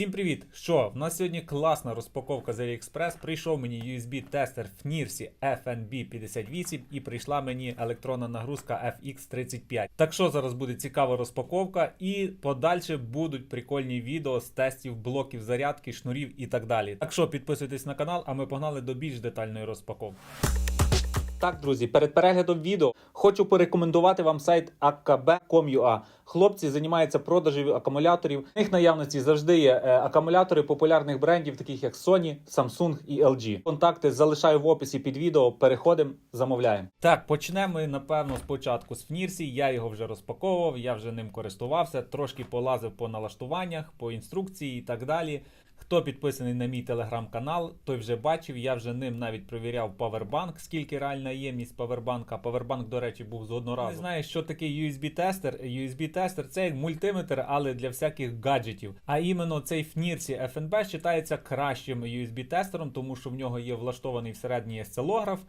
Всім привіт! Що, в нас сьогодні класна розпаковка з AliExpress. Прийшов мені USB-тестер FNIRSI FNB58 і прийшла мені електронна нагрузка FX35. Так що зараз буде цікава розпаковка, і подальше будуть прикольні відео з тестів блоків зарядки, шнурів і так далі. Так що підписуйтесь на канал, а ми погнали до більш детальної розпаковки. Так, друзі, перед переглядом відео хочу порекомендувати вам сайт akb.com.ua. Хлопці займаються продажем акумуляторів. В них наявності завжди є е, акумулятори популярних брендів, таких як Sony, Samsung і LG. Контакти залишаю в описі під відео. Переходимо, замовляємо. Так, почнемо ми, напевно спочатку з Фнірсі. Я його вже розпаковував, я вже ним користувався, трошки полазив по налаштуваннях, по інструкції і так далі. Хто підписаний на мій телеграм-канал, той вже бачив. Я вже ним навіть провіряв Powerbank, скільки реальна ємність Powerbank. Powerbank, до речі, був з одного разу. Не знаю, що таке USB-тестер. USB-тестер це як мультиметр, але для всяких гаджетів. А іменно цей FNIRSI FNB вважається кращим USB-тестером, тому що в нього є влаштований всередині осцилограф.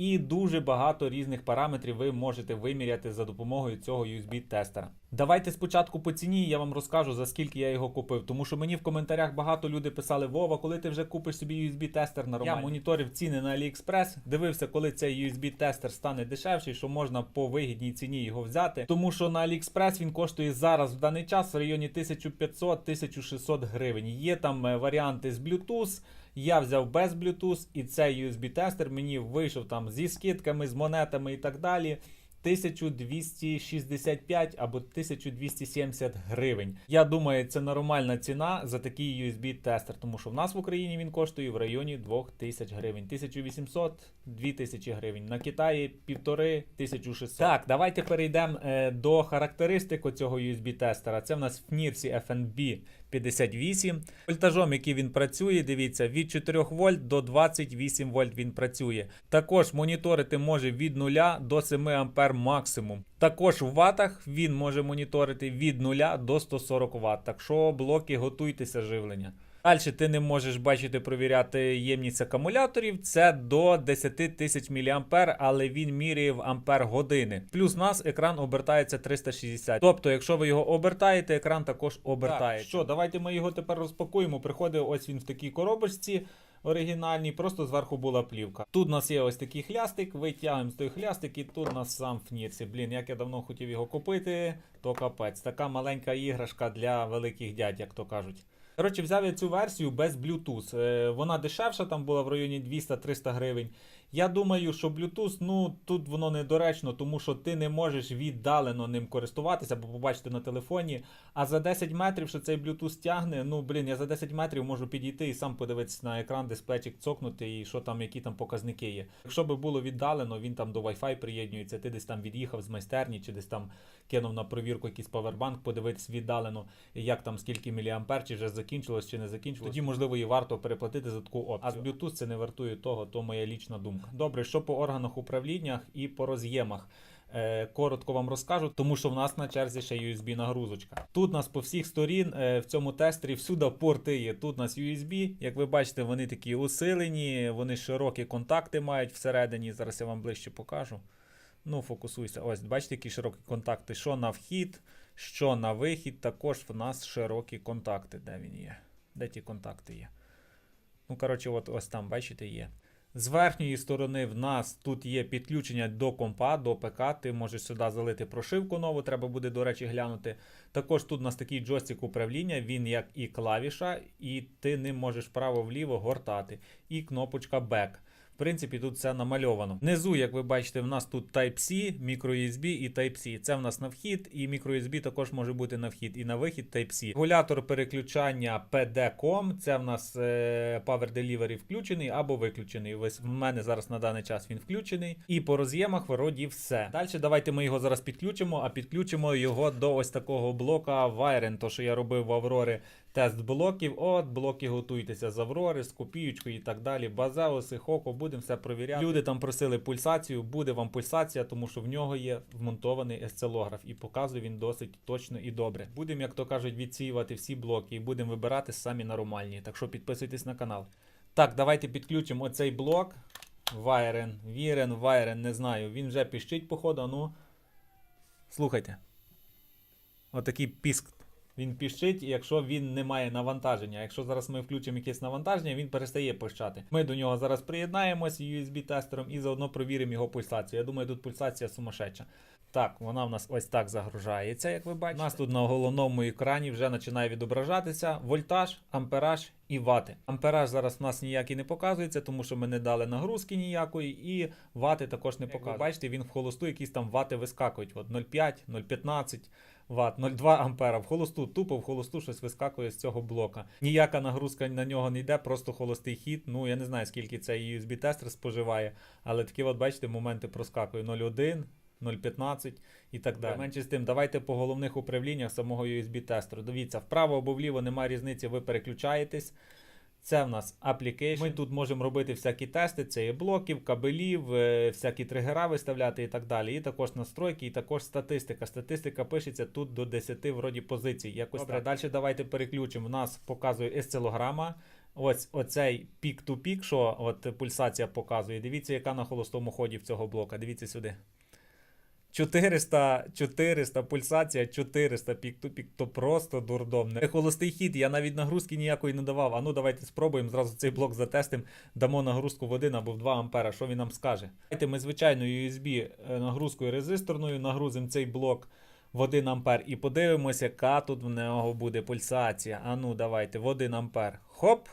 І дуже багато різних параметрів ви можете виміряти за допомогою цього USB-тестера. Давайте спочатку по ціні я вам розкажу за скільки я його купив. Тому що мені в коментарях багато люди писали: Вова, коли ти вже купиш собі USB-тестер нормальний? Я моніторив ціни на AliExpress, дивився, коли цей USB-тестер стане дешевший, що можна по вигідній ціні його взяти. Тому що на AliExpress він коштує зараз в даний час в районі 1500-1600 гривень. Є там е, варіанти з Bluetooth. Я взяв без Bluetooth, і цей USB-тестер мені вийшов там зі скидками, з монетами і так далі. 1265 або 1270 гривень. Я думаю, це нормальна ціна за такий USB-тестер, тому що в нас в Україні він коштує в районі 2000 гривень. 1800 2000 гривень. На Китаї півтори 1600. Так, давайте перейдемо е, до характеристик цього USB-тестера. Це в нас FNIRSI FNB 58. Вольтажом, який він працює, дивіться, від 4 вольт до 28 вольт він працює. Також моніторити може від 0 до 7 ампер максимум. Також в ватах він може моніторити від 0 до 140 Вт. Так що блоки готуйтеся живлення. Далі ти не можеш бачити провіряти ємність акумуляторів. Це до 10 тисяч мА, але він міряє в ампер години. Плюс нас екран обертається 360. Тобто, якщо ви його обертаєте, екран також обертається. Що, давайте ми його тепер розпакуємо. Приходить ось він в такій коробочці. Оригінальній, просто зверху була плівка. Тут у нас є ось такий хлястик, витягуємо з той хлястик, і тут у нас сам фнірсі. Блін, як я давно хотів його купити, то капець. Така маленька іграшка для великих дядь, як то кажуть. Коротше, взяв я цю версію без Bluetooth. Е, вона дешевша, там була в районі 200-300 гривень. Я думаю, що Bluetooth, ну тут воно недоречно, тому що ти не можеш віддалено ним користуватися, або побачити на телефоні. А за 10 метрів, що цей Bluetooth тягне, ну блін, я за 10 метрів можу підійти і сам подивитися на екран, дисплейчик цокнути і що там, які там показники є. Якщо би було віддалено, він там до Wi-Fi приєднується, ти десь там від'їхав з майстерні, чи десь там кинув на провірку якийсь павербанк, подивитись віддалено, як там скільки міліампер, чи вже закінчилось, чи не закінчилось. Тоді, можливо, і варто переплатити за таку опцію. А з Bluetooth це не вартує того, то моя лічна думка. Добре, що по органах управління і по роз'ємах. Е, Коротко вам розкажу, тому що в нас на черзі ще USB нагрузочка. Тут у нас по всіх сторін е, в цьому тестері всюди порти є. Тут у нас USB, як ви бачите, вони такі усилені, вони широкі контакти мають всередині. Зараз я вам ближче покажу. Ну, фокусуйся. Ось, бачите, які широкі контакти. Що на вхід, що на вихід. Також в нас широкі контакти. Де він є? Де ті контакти є? Ну, коротше, от ось там, бачите, є. З верхньої сторони в нас тут є підключення до компа, до ПК. Ти можеш сюди залити прошивку нову, треба буде, до речі, глянути. Також тут у нас такий джойстик управління, він як і клавіша, і ти ним можеш вправо-вліво гортати. І кнопочка Back. Принципі, тут все намальовано. Внизу, як ви бачите, в нас тут Type-C, microUSB і Type-C. Це в нас на вхід, і microUSB також може бути на вхід і на вихід Type-C. Регулятор переключання PD-COM, це в нас е, Power Delivery включений або виключений. Ось в мене зараз на даний час він включений. І по роз'ємах вроді все. Далі давайте ми його зараз підключимо, а підключимо його до ось такого блока Wiren, то що я робив в Аврори тест блоків. От, блоки готуйтеся з Аврори, з копієчкою і так далі. Базеуси, Хоко, будемо все провіряти. Люди там просили пульсацію, буде вам пульсація, тому що в нього є вмонтований есцелограф і показує він досить точно і добре. Будемо, як то кажуть, відсіювати всі блоки і будемо вибирати самі нормальні. Так що підписуйтесь на канал. Так, давайте підключимо оцей блок. Вайрен, Вірен, Вайрен, не знаю. Він вже піщить, походу, ну. Слухайте. Отакий піск Він піщить, якщо він не має навантаження. Якщо зараз ми включимо якесь навантаження, він перестає пищати. Ми до нього зараз приєднаємось USB-тестером і заодно провіримо його пульсацію. Я думаю, тут пульсація сумасшедша. Так, вона в нас ось так загружається, як ви бачите. У нас тут на головному екрані вже починає відображатися вольтаж, ампераж і вати. Ампераж зараз у нас ніякий не показується, тому що ми не дали нагрузки ніякої, і вати також не показує. Бачите, він в холосту якісь там вати вискакують. От 0,5, 0,15 Вт, 0,2 ампера. В холосту, тупо в холосту щось вискакує з цього блока. Ніяка нагрузка на нього не йде, просто холостий хід. Ну я не знаю, скільки цей USB-тестер споживає, але такі, от бачите, моменти проскакує 0,1. 0,15 і так далі. Менше з тим, давайте по головних управліннях самого USB-тестеру. Дивіться, вправо або вліво немає різниці, ви переключаєтесь. Це в нас application. Ми тут можемо робити всякі тести, це є блоків, кабелів, е, всякі тригера виставляти і так далі. І також настройки, і також статистика. Статистика пишеться тут до 10 вроді позицій. Якось Добре, далі давайте переключимо. У нас показує есцилограма. Ось оцей пік-ту-пік, що от пульсація показує. Дивіться, яка на холостому ході в цього блока. Дивіться сюди. 400, 400, пульсація 400 пік-ту-пік, то просто дурдом. Не холостий хід, я навіть нагрузки ніякої не давав. А ну давайте спробуємо зразу цей блок затестимо, дамо нагрузку в 1 або в 2 ампера. Що він нам скаже? Давайте ми звичайною USB е, нагрузкою резисторною нагрузимо цей блок в 1 ампер і подивимося, яка тут в нього буде пульсація. А ну давайте в 1 ампер. Хоп!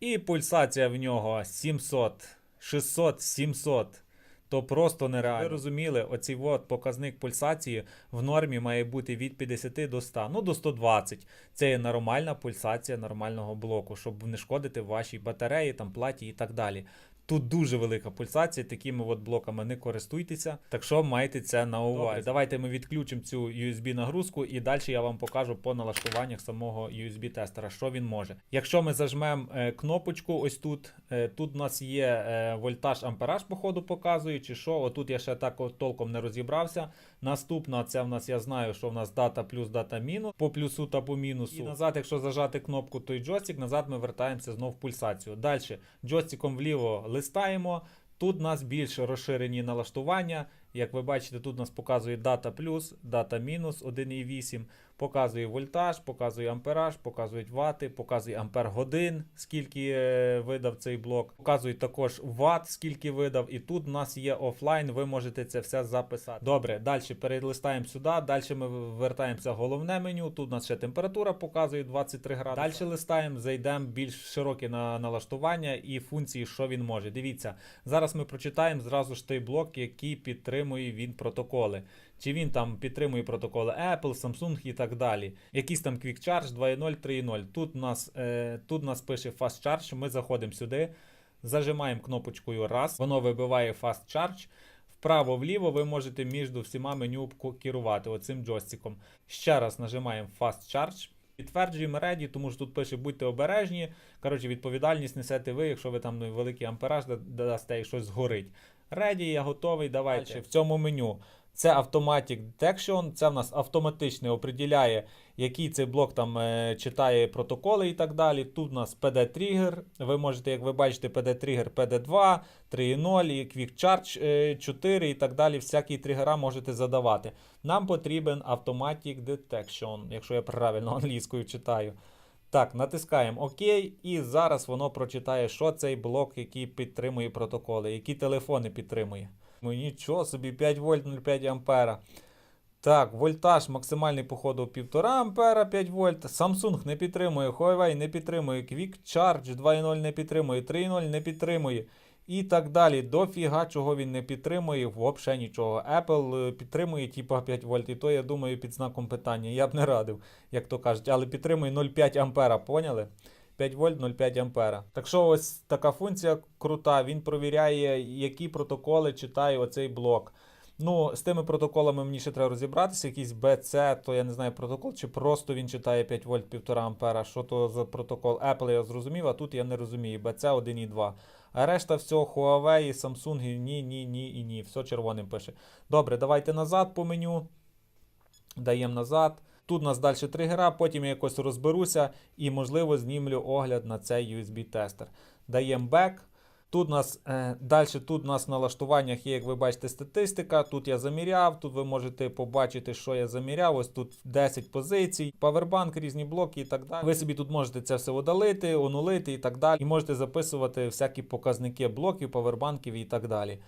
І пульсація в нього 700, 600, 700 то просто нереально. Ви розуміли, оцей от показник пульсації в нормі має бути від 50 до 100, ну до 120. Це є нормальна пульсація нормального блоку, щоб не шкодити вашій батареї, там платі і так далі. Тут дуже велика пульсація, такими от блоками не користуйтеся. Так що майте це на увазі. Добре, давайте ми відключимо цю USB нагрузку і далі я вам покажу по налаштуваннях самого USB-тестера, що він може. Якщо ми зажмемо е, кнопочку, ось тут, е, тут у нас є е, вольтаж, ампераж, по ходу показує, чи що. Отут я ще так от толком не розібрався. Наступна, це в нас я знаю, що в нас дата плюс дата мінус, по плюсу та по мінусу. І назад, якщо зажати кнопку той джойстик, назад ми вертаємося знов в пульсацію. Далі джойстиком вліво листаємо. Тут нас більш розширені налаштування. Як ви бачите, тут нас показує дата плюс, дата мінус 1,8, показує вольтаж, показує ампераж, показують вати, показує ампер годин, скільки е, видав цей блок. Показує також ват, скільки видав. І тут у нас є офлайн, ви можете це все записати. Добре, далі перелистаємо сюди. Далі ми вертаємося в головне меню. Тут у нас ще температура показує 23 градуси. Далі листаємо, зайдемо більш широке на налаштування і функції, що він може. Дивіться, зараз ми прочитаємо зразу ж той блок, який підтримує він протоколи. Чи він там підтримує протоколи Apple, Samsung і так далі. Якийсь там Quick Charge 2.0, 3.0. Тут у нас, е, тут у нас пише Fast Charge, ми заходимо сюди, зажимаємо кнопочкою раз, воно вибиває Fast Charge. Вправо-вліво ви можете між всіма меню керувати оцим джойстиком. Ще раз нажимаємо Fast Charge. Підтверджуємо Ready, тому що тут пише будьте обережні. Коротше, відповідальність несете ви, якщо ви там ну, великий ампераж дасте і щось згорить. Ready, я готовий. Давайте в цьому меню. Це Automatic Detection, це в нас автоматично определяє, який цей блок там е, читає протоколи і так далі. Тут у нас PD-тригер. Ви можете, як ви бачите, PD-тригер PD2, 3.0, і Quick Charge 4 е, і так далі. Всякі тригера можете задавати. Нам потрібен Automatic Detection, якщо я правильно англійською читаю. Так, натискаємо ОК, і зараз воно прочитає, що цей блок, який підтримує протоколи, які телефони підтримує. Ну нічого собі, 5 вольт 0,5 ампера. Так, вольтаж максимальний, походу, 1,5 ампера 5 вольт. Samsung не підтримує, Huawei не підтримує, Quick Charge 2.0 не підтримує, 3.0 не підтримує. І так далі. Дофіга, чого він не підтримує, взагалі нічого. Apple е, підтримує типа 5 вольт, і то, я думаю, під знаком питання. Я б не радив, як то кажуть, але підтримує 0,5 ампера, поняли? 5 вольт 0,5 ампера. Так що ось така функція крута. Він провіряє, які протоколи читає оцей блок. Ну, з тими протоколами мені ще треба розібратися. Якийсь BC, то я не знаю протокол, чи просто він читає 5 вольт 1,5 ампера. Що то за протокол Apple я зрозумів, а тут я не розумію. BC 1,2. А решта всього Huawei, Samsung, ні, ні, ні і ні. Все червоним пише. Добре, давайте назад по меню. Даємо назад. Тут у нас далі тригера, потім я якось розберуся і, можливо, знімлю огляд на цей USB-тестер. Даємо back. Тут у нас е, далі тут у нас в налаштуваннях є, як ви бачите, статистика. Тут я заміряв, тут ви можете побачити, що я заміряв. Ось тут 10 позицій, павербанк, різні блоки і так далі. Ви собі тут можете це все удалити, онулити і так далі. І можете записувати всякі показники блоків, павербанків і так далі.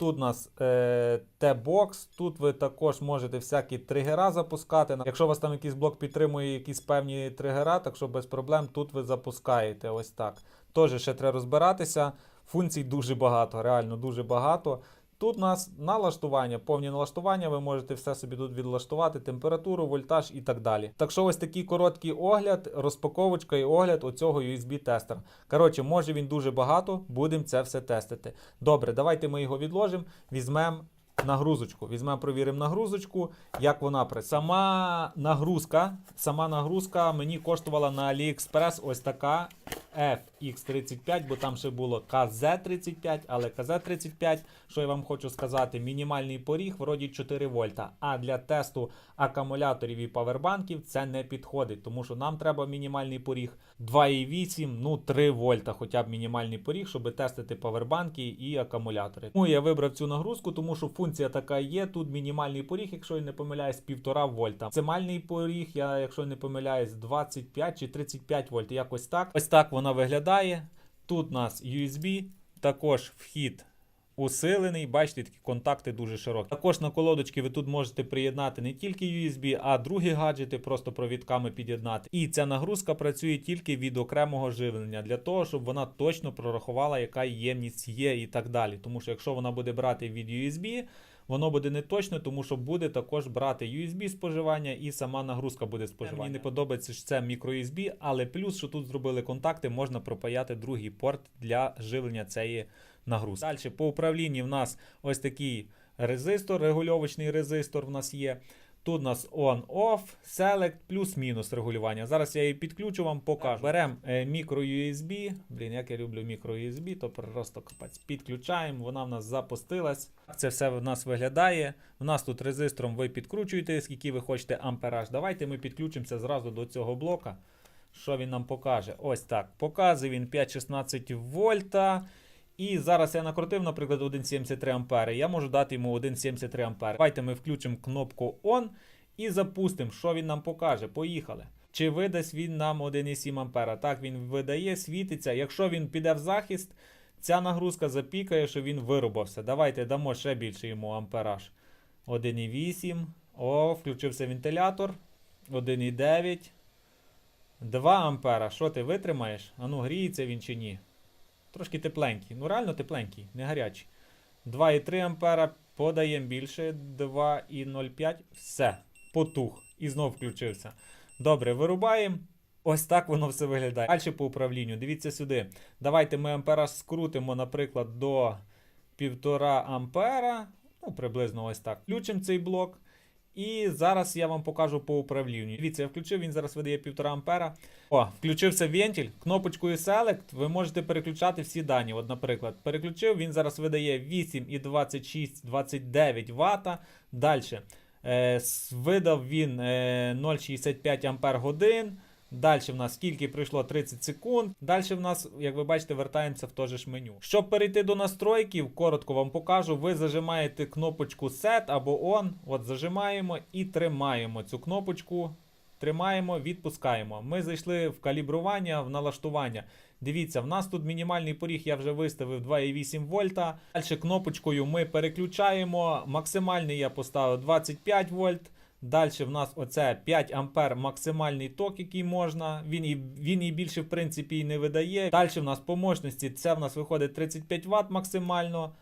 Тут у нас е, T-Box, тут ви також можете всякі тригера запускати. Якщо у вас там якийсь блок підтримує якісь певні тригера, так що без проблем тут ви запускаєте ось так. Теж ще треба розбиратися. Функцій дуже багато, реально дуже багато. Тут у нас налаштування, повні налаштування, ви можете все собі тут відлаштувати, температуру, вольтаж і так далі. Так що ось такий короткий огляд, розпаковочка і огляд оцього USB-тестера. Коротше, може він дуже багато, будемо це все тестити. Добре, давайте ми його відложимо, візьмемо нагрузочку. Візьмемо, провіримо нагрузочку, як вона працює. Сама нагрузка, сама нагрузка мені коштувала на AliExpress ось така FX35, бо там ще було KZ35, але KZ35, що я вам хочу сказати, мінімальний поріг вроді 4 вольта. А для тесту акумуляторів і павербанків це не підходить, тому що нам треба мінімальний поріг 2,8, ну 3 вольта, хоча б мінімальний поріг, щоб тестити павербанки і акумулятори. Тому я вибрав цю нагрузку, тому що функція така є. Тут мінімальний поріг, якщо я не помиляюсь, 1,5 вольта. Максимальний поріг, я, якщо не помиляюсь, 25 чи 35 вольт. Якось так. Ось так вона виглядає. Тут у нас USB, також вхід. Усилений, бачите, такі контакти дуже широкі. Також на колодочки ви тут можете приєднати не тільки USB, а другі гаджети, просто провідками під'єднати. І ця нагрузка працює тільки від окремого живлення, для того, щоб вона точно прорахувала, яка ємність є і так далі. Тому що якщо вона буде брати від USB, воно буде не точно, тому що буде також брати USB споживання і сама нагрузка буде споживання. Мені не подобається що це мікро-USB, але плюс, що тут зробили контакти, можна пропаяти другий порт для живлення цієї нагрузки. Далі по управлінні в нас ось такий резистор, регульовочний резистор в нас є. Тут у нас on-off, select, плюс-мінус регулювання. Зараз я її підключу, вам покажу. Беремо е, мікро USB. Блін, як я люблю мікро USB, то просто капець. Підключаємо, вона в нас запустилась. Це все в нас виглядає. У нас тут резистором ви підкручуєте, скільки ви хочете ампераж. Давайте ми підключимося зразу до цього блока. Що він нам покаже? Ось так. Показує він 5-16 вольта. І зараз я накрутив, наприклад, 1,73 ампери. Я можу дати йому 1,73 ампери. Давайте ми включимо кнопку ON і запустимо, що він нам покаже. Поїхали. Чи видасть він нам 1,7 ампера? Так, він видає, світиться. Якщо він піде в захист, ця нагрузка запікає, що він вирубався. Давайте дамо ще більше йому ампераж. 1,8. О, включився вентилятор. 1,9. 2 ампера. Що ти витримаєш? А ну, гріється він чи ні? Трошки тепленький. Ну, реально тепленький, не гарячий. 2,3 ампера, подаємо більше. 2,05. Все. Потух. І знов включився. Добре, вирубаємо. Ось так воно все виглядає. Далі по управлінню. Дивіться сюди. Давайте ми ампераж скрутимо, наприклад, до 1,5 ампера. Ну, приблизно ось так. Включимо цей блок. І зараз я вам покажу по управлінню. Дивіться, я включив, він зараз видає 1,5 ампера. О, включився вентиль. Кнопочкою Select ви можете переключати всі дані. От, наприклад, переключив, він зараз видає 8,26-29 Вт. Далі. Е, видав він е, 0,65 ампер годин. Далі в нас скільки пройшло 30 секунд. Далі в нас, як ви бачите, вертаємося в те ж меню. Щоб перейти до настройків, коротко вам покажу. Ви зажимаєте кнопочку Set або On. От зажимаємо і тримаємо цю кнопочку. Тримаємо, відпускаємо. Ми зайшли в калібрування, в налаштування. Дивіться, в нас тут мінімальний поріг я вже виставив 2,8 вольта. Далі кнопочкою ми переключаємо. Максимальний я поставив 25 вольт. Далі в нас оце 5 ампер максимальний ток, який можна. Він і, він і більше, в принципі, і не видає. Далі в нас по мощності це в нас виходить 35 Вт максимально.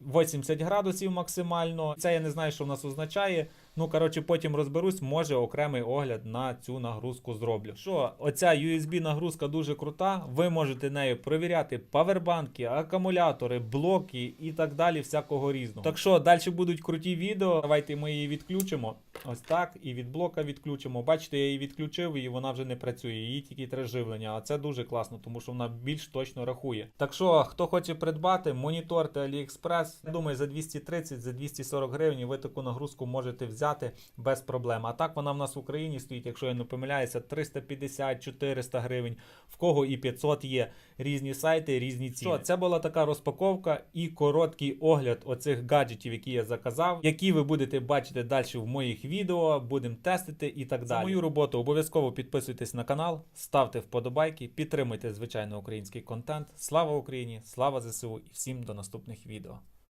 80 градусів максимально. Це я не знаю, що в нас означає. Ну, коротше, потім розберусь, може окремий огляд на цю нагрузку зроблю. Що, оця USB нагрузка дуже крута. Ви можете нею перевіряти павербанки, акумулятори, блоки і так далі, всякого різного. Так що, далі будуть круті відео. Давайте ми її відключимо. Ось так. І від блока відключимо. Бачите, я її відключив і вона вже не працює. Її тільки треба живлення. А це дуже класно, тому що вона більш точно рахує. Так що, хто хоче придбати, моніторте AliExpress. Я думаю, за 230, за 240 гривень ви таку нагрузку можете взяти. Взяти без проблем. А так вона в нас в Україні стоїть, якщо я не помиляюся, 350-400 гривень. В кого і 500 є різні сайти, різні ціни. Що, це була така розпаковка і короткий огляд оцих гаджетів, які я заказав, які ви будете бачити далі в моїх відео, будемо тестити і так далі. За мою роботу обов'язково підписуйтесь на канал, ставте вподобайки, підтримуйте звичайно український контент. Слава Україні! Слава ЗСУ і всім до наступних відео.